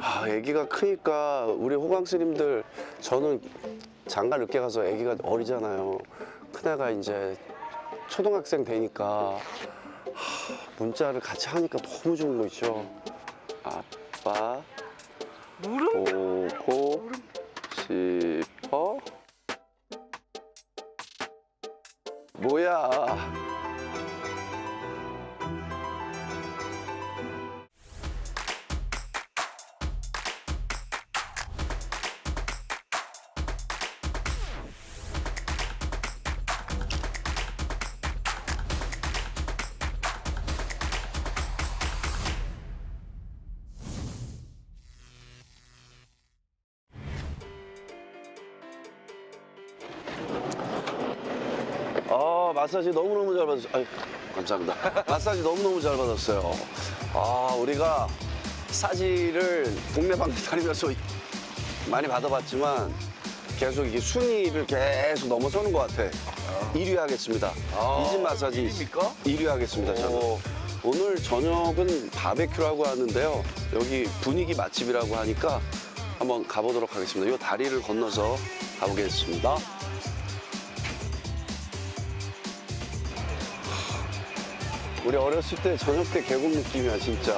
아, 아기가 크니까 우리 호강스님들 저는 장가 늦게 가서 아기가 어리잖아요. 큰애가 이제 초등학생 되니까 하, 문자를 같이 하니까 너무 좋은 거 있죠. 아빠 무릎? 보고 싶어? 뭐야? 아 마사지 너무너무 잘 받았어요. 아유, 감사합니다. 마사지 너무너무 잘 받았어요. 아 우리가 사지를 동네 방네 다니면서 많이 받아봤지만 계속 이게 순위를 계속 넘어서는 것 같아. 1위 하겠습니다. 이 집 마사지 1위입니까? 1위 하겠습니다. 저는. 오늘 저녁은 바베큐라고 하는데요. 여기 분위기 맛집이라고 하니까 한번 가보도록 하겠습니다. 이 다리를 건너서 가보겠습니다. 우리 어렸을 때 저녁 때 계곡 느낌이야 진짜.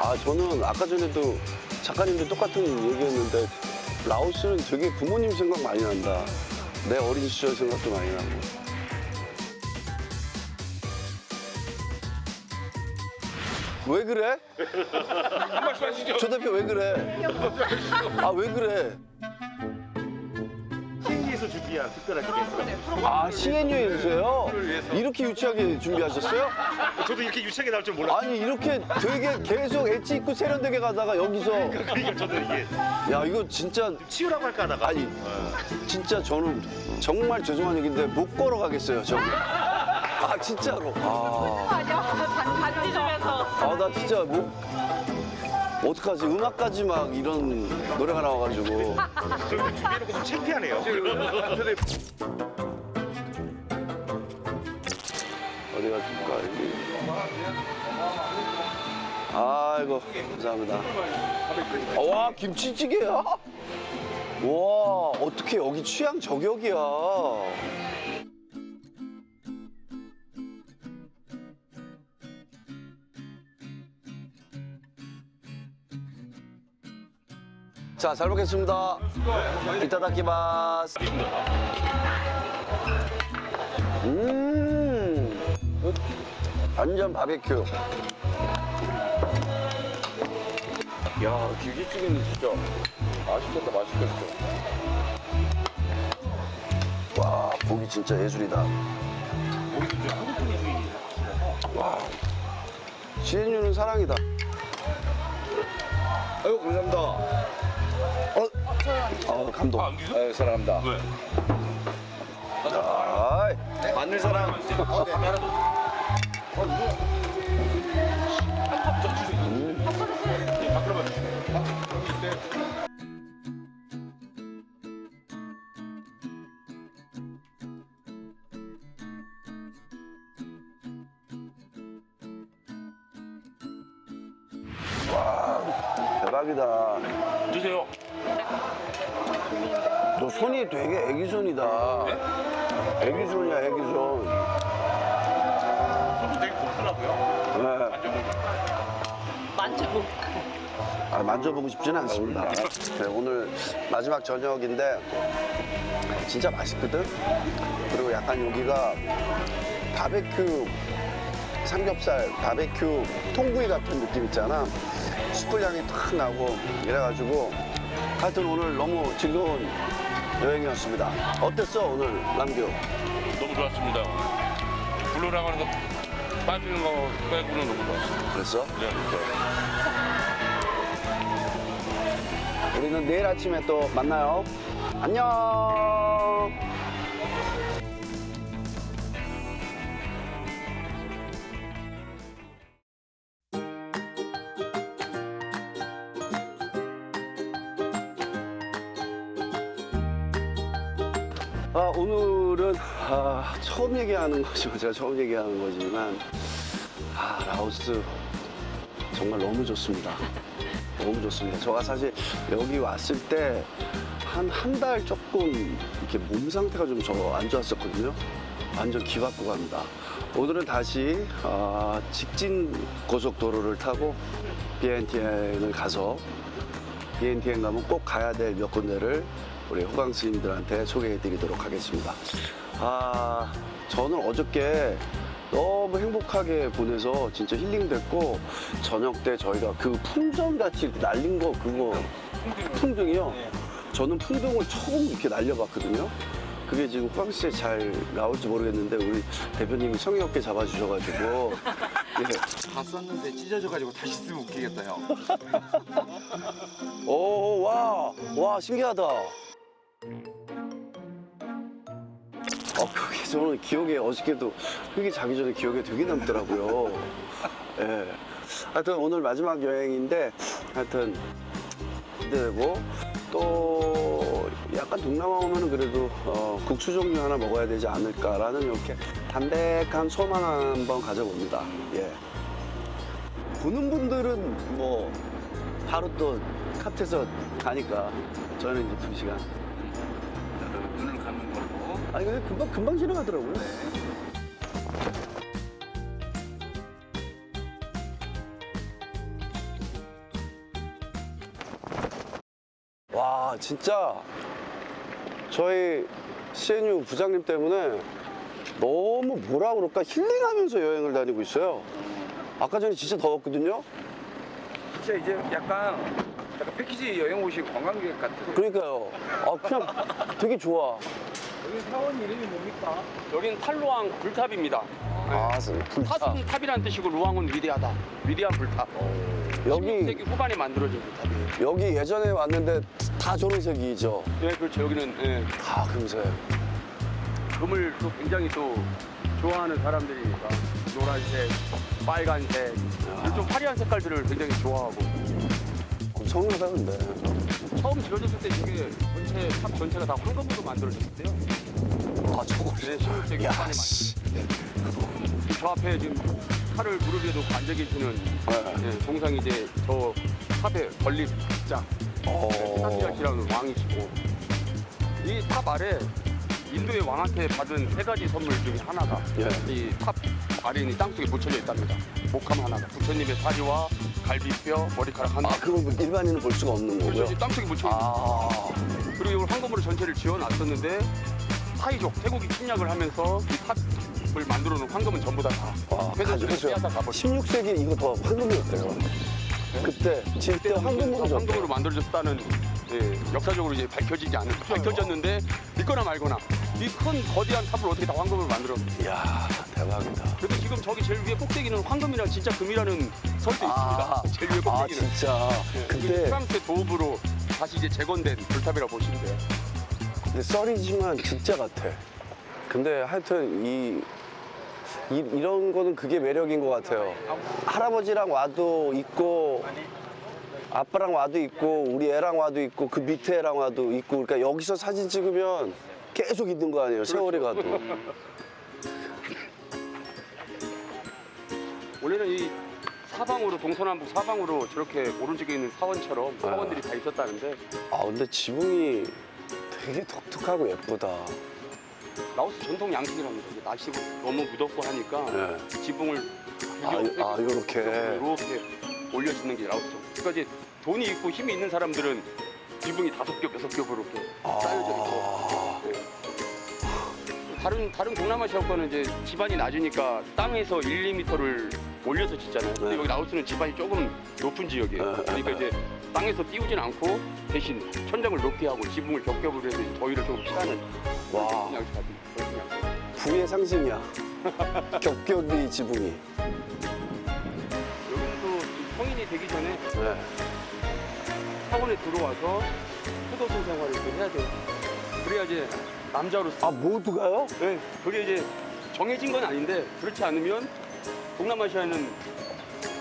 아 저는 아까 전에도 작가님도 똑같은 얘기했는데 라오스는 되게 부모님 생각 많이 난다. 내 어린 시절 생각도 많이 나고. 왜 그래? 한 말씀 하시죠. 조 대표 왜 그래? 아 왜 그래? 준비한 특별한 기획. 아 CNU에서요? 이렇게 유치하게 준비하셨어요? 저도 이렇게 유치하게 나올 줄 몰랐어요. 아니 이렇게 되게 계속 엣지 있고 세련되게 가다가 여기서 그러니까 저도 이게 야 이거 진짜 치우라고 할까 하다가. 아니 진짜 저는 정말 죄송한 얘기인데 못 걸어가겠어요 저기 아 진짜로 반지면서 아 나 진짜 못 어떡하지? 음악까지 막 이런 노래가 나와가지고. 저 이거 준비해놓고 좀 창피하네요. 어디 가 줄까? 여기? 아이고 감사합니다. 와 김치찌개야? 와 어떻게 여기 취향 저격이야 자, 잘 먹겠습니다. 이따다키마스. 음, 완전 바베큐. 야, 김치찌개는 진짜 맛있겠다, 맛있겠어. 와, 고기 진짜 예술이다. 와, CNU는 사랑이다. 아유 감사합니다. 어, 어 감동. 아유 사랑합니다. 왜? 아이, 마늘 사랑. 대박이다. 손이 되게 애기 손이다. 애기 손이야, 애기손. 저도 되게 곱더라고요. 네. 만져보고 아, 만져보고 싶지는 않습니다. 네, 오늘 마지막 저녁인데 진짜 맛있거든. 그리고 약간 여기가 바베큐 삼겹살, 바베큐 통구이 같은 느낌 있잖아. 숯불 향이 탁 나고 이래가지고 하여튼 오늘 너무 즐거운 여행이었습니다. 어땠어 오늘 남규? 너무 좋았습니다. 블루라고 하는 거 빠지는 거 빼고는 너무 좋았어요. 그랬어? 네, 네. 우리는 내일 아침에 또 만나요. 안녕. 아, 오늘은 아, 처음 얘기하는 거죠. 제가 처음 얘기하는 거지만 아, 라오스 정말 너무 좋습니다. 너무 좋습니다. 제가 사실 여기 왔을 때 한 한 달 조금 이렇게 몸 상태가 좀 저 안 좋았었거든요. 완전 기받고 갑니다. 오늘은 다시 아, 직진 고속도로를 타고 BNTN을 가서 BNTN 가면 꼭 가야 될 몇 군데를 우리 호강 스님들한테 소개해 드리도록 하겠습니다. 아, 저는 어저께 너무 행복하게 보내서 진짜 힐링됐고 저녁 때 저희가 그 풍전 같이 이렇게 날린 거 그거 풍등이요. 저는 풍등을 처음 이렇게 날려봤거든요. 그게 지금 호강스에 잘 나올지 모르겠는데 우리 대표님이 성의 없게 잡아주셔가지고 예. 다 썼는데 찢어져가지고 다시 쓰면 웃기겠다 형. 오, 와, 와, 신기하다. 어, 그게 저는 기억에 어저께도 그게 자기 전에 기억에 되게 남더라고요. 예. 하여튼 오늘 마지막 여행인데 하여튼 기대되고 또 약간 동남아 오면은 그래도 어, 국수 종류 하나 먹어야 되지 않을까라는 이렇게 담백한 소만 한번 가져봅니다. 예. 보는 분들은 뭐 바로 또 카트에서 가니까 저는 이제 두 시간. 아니 근데 금방 금방 지나가더라고요. 와 진짜 저희 CNU 부장님 때문에 너무 뭐라 그럴까 힐링하면서 여행을 다니고 있어요. 아까 전에 진짜 더웠거든요. 진짜 이제 약간 약간 패키지 여행 오신 관광객 같은. 그러니까요. 아 그냥 되게 좋아. 여기 사원 이름이 뭡니까? 여기는 탈루왕 불탑입니다. 아. 타순 탑이라는 뜻이고 루왕은 위대하다. 위대한 불탑. 여기 16세기 후반에 만들어진 불탑이에요. 여기 예전에 왔는데 다 저런색이죠. 네, 그렇죠. 여기는 예, 다 금색. 금을 또 굉장히 또 좋아하는 사람들이니까 노란색, 빨간색, 좀 화려한 색깔들을 굉장히 좋아하고 엄청나다 근데. 처음 지어졌을 때 이게 전체 탑 전체가 다 황금으로 만들어졌대요. 아 저걸. 네, 16세기 야 후반에 씨. 만들어졌어요. 저 앞에 지금 칼을 무릎에 놓고 앉아 계시는 네. 예, 동상이 이제 저 탑의 건립 자 어. 사티아시라는 왕이시고 이 탑 아래 인도의 왕한테 받은 세 가지 선물 중에 하나가 예. 이탑 있는 땅속에 묻혀져 있답니다. 목함 하나가 부처님의 사리와 갈비뼈, 머리카락 하나. 아뭐 일반인은 볼 수가 없는 그래서 거고요. 이제 땅속에 묻혀 있는 아. 그리고 이걸 황금으로 전체를 지어놨었는데 타이족 태국이 침략을 하면서 이 탑을 만들어 놓은 황금은 전부 다 다. 와, 회사들이 가져오세요. 빼앗아 가버렸어요. 16세기 이거 더 황금이었대요. 그때 질때 황금으로 줬대. 황금으로 만들어졌다는 예, 역사적으로 이제 밝혀지지 않은 밝혀졌는데 믿거나 말거나 이 큰 거대한 탑을 어떻게 다 황금으로 만들어? 이야 대박이다. 그래도 지금 저기 제일 위에 꼭대기는 황금이랑 진짜 금이라는 설도 아, 있습니다. 제일 위에 아 꼭대기는. 진짜. 예, 근데 프랑스의 도읍으로 다시 이제 재건된 불탑이라고 보시면 돼요. 근데 썰이지만 진짜 같아. 근데 하여튼 이, 이 이런 거는 그게 매력인 것 같아요. 할아버지랑 와도 있고 아빠랑 와도 있고 우리 애랑 와도 있고 그 밑에 애랑 와도 있고 그러니까 여기서 사진 찍으면 계속 있는 거 아니에요 세월이 가도 원래는 이 사방으로 동서남북 사방으로 저렇게 오른쪽에 있는 사원처럼 사원들이 다 있었다는데 아 근데 지붕이 되게 독특하고 예쁘다 라오스 전통 양식이랍니다. 이게 날씨가 너무 무덥고 하니까 네. 지붕을 아, 아 요렇게 이렇게 올려주는 게 라오스죠. 그러니까 이제 돈이 있고 힘이 있는 사람들은 지붕이 다섯 겹, 여섯 겹으로 이렇게 쌓여져 있고 아, 네. 다른 다른 동남아시아권은 이제 지반이 낮으니까 땅에서 1, 2m를 올려서 짓잖아요. 근데 네. 여기 라오스는 지반이 조금 높은 지역이에요. 네, 그러니까 네. 이제 땅에서 띄우진 않고 대신 천장을 높게 하고 지붕을 겹겹으로 해서 더위를 조금 피하는 와. 그런 양식 같은 그런 양식. 부의 상징이야 겹겹이 지붕이 여기는 또 성인이 되기 전에 네. 사원에 들어와서 수도승 생활을 또 해야 돼요. 그래야 이제 남자로서 아 모두가요? 네, 그게 이제 정해진 건 아닌데 그렇지 않으면 동남아시아는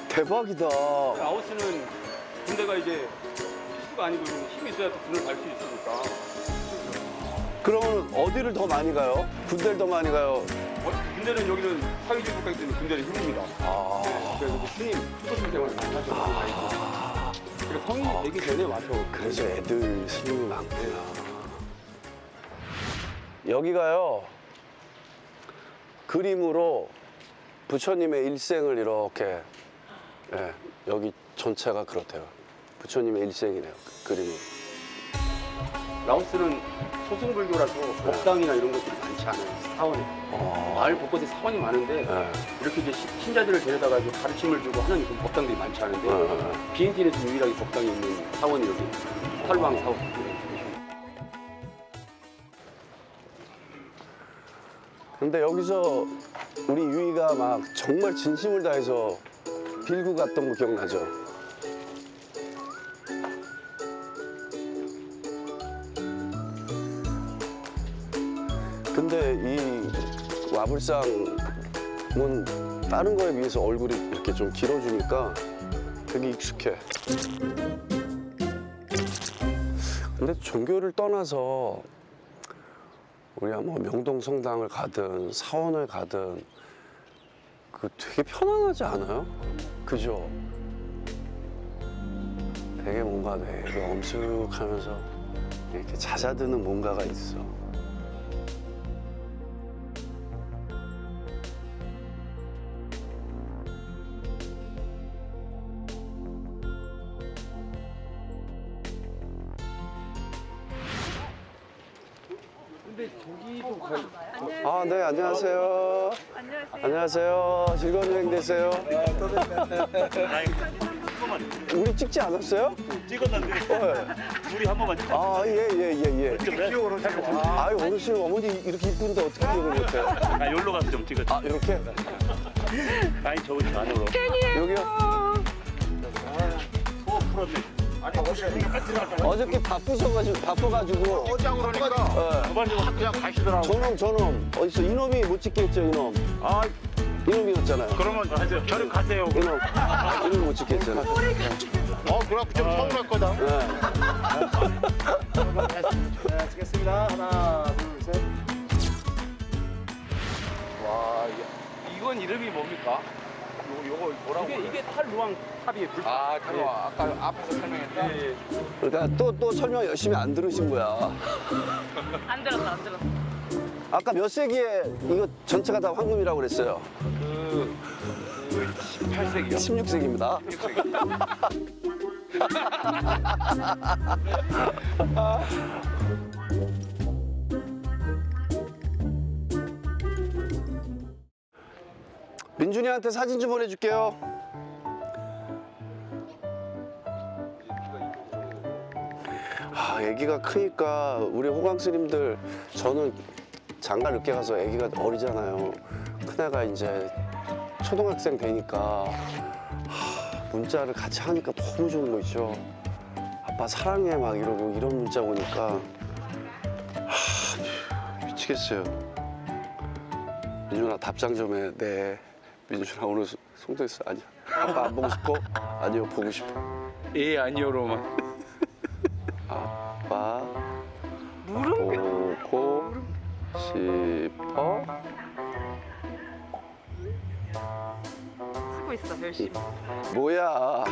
대박이다 라오스는 군대가 이제 필수가 아니고 힘이 있어야 또 군을 갈 수 있으니까 그러면 어디를 더 많이 가요? 군대를 더 많이 가요? 어, 군대는 여기는 사회주의 국가이기 때문에 군대는 힘듭니다. 아, 그래서 스님 수도승 생활을 많이 하셨고 아, 그리고 성인이 되기 전에 와서 그래서 애들 스님이 많구나. 여기가요, 그림으로 부처님의 일생을 이렇게, 예, 여기 전체가 그렇대요. 부처님의 일생이네요, 그 그림이. 라오스는 소승불교라서 법당이나 이런 것들이 많지 않아요. 사원에 어, 마을 곳곳에 사원이 많은데 예, 이렇게 이제 시- 신자들을 데려다가 이제 가르침을 주고 하는 그 법당들이 많지 않은데 예, 예. 비엔티에서 유일하게 법당이 있는 사원이 여기 탈왕 사원. 근데 여기서 우리 유이가 막 정말 진심을 다해서 빌고 갔던 거 기억나죠? 근데 이 와불상은 다른 거에 비해서 얼굴이 이렇게 좀 길어지니까 되게 익숙해. 근데 종교를 떠나서 우리가 뭐 명동 성당을 가든 사원을 가든 그 되게 편안하지 않아요? 그죠? 되게 뭔가 되게 엄숙하면서 이렇게 잦아드는 뭔가가 있어. 아, 네, 안녕하세요. 안녕하세요. 안녕하세요. 즐거운 여행 되세요. 우리 찍지 않았어요? 찍었는데 네. 우리 한 번만 찍어. 아, 예, 예, 예, 예. 귀여워. 아유, 어르신, 어머니 이렇게 이쁜데 어떻게 기억을 못해요? 아 여기로 가서 좀 찍어. 아, 이렇게? 아니 저기 안으로. 여기요? 소 풀었네. 어저께 바쁘셔가지고, 바빠가지고. 어제 안 그러니까 그만 좀 그냥 가시더라고. 저놈, 저놈. 어딨어? 이놈이 못 찍겠죠, 이놈. 아 이놈이었잖아요. 그러면 가세요. 저리 가세요. 이놈. 이놈 못 찍겠잖아. 어 그래갖고 좀 서운할 거다. 네. 네, 찍겠습니다. 하나, 둘, 셋. 와 이게 이건 이름이 뭡니까? 요 요거 뭐라고? 이게 이게 탈루왕 탑이에요. 불... 아 탈루왕 아까 앞에서 설명했던. 예, 예. 그러니까 또, 또 설명 열심히 안 들으신 거야. 안 들었어, 안 들었어. 아까 몇 세기에 이거 전체가 다 황금이라고 그랬어요? 그, 그 18세기요. 16세기입니다. 민준이한테 사진 좀 보내줄게요. 아, 아기가 크니까 우리 호강스님들 저는 장가 늦게 가서 아기가 어리잖아요. 큰애가 이제 초등학생 되니까 하, 문자를 같이 하니까 너무 좋은 거 있죠. 아빠 사랑해 막 이러고 이런 문자 오니까 하, 미치겠어요. 민준아 답장 좀 해. 네. 민준아 오늘 송- 송도했어. 아니야. 아빠 안 보고 싶어? 아니요 보고 싶어. 예 아니요로만. 아빠 보고 싶어? 쓰고 있어, 열심히. 뭐야?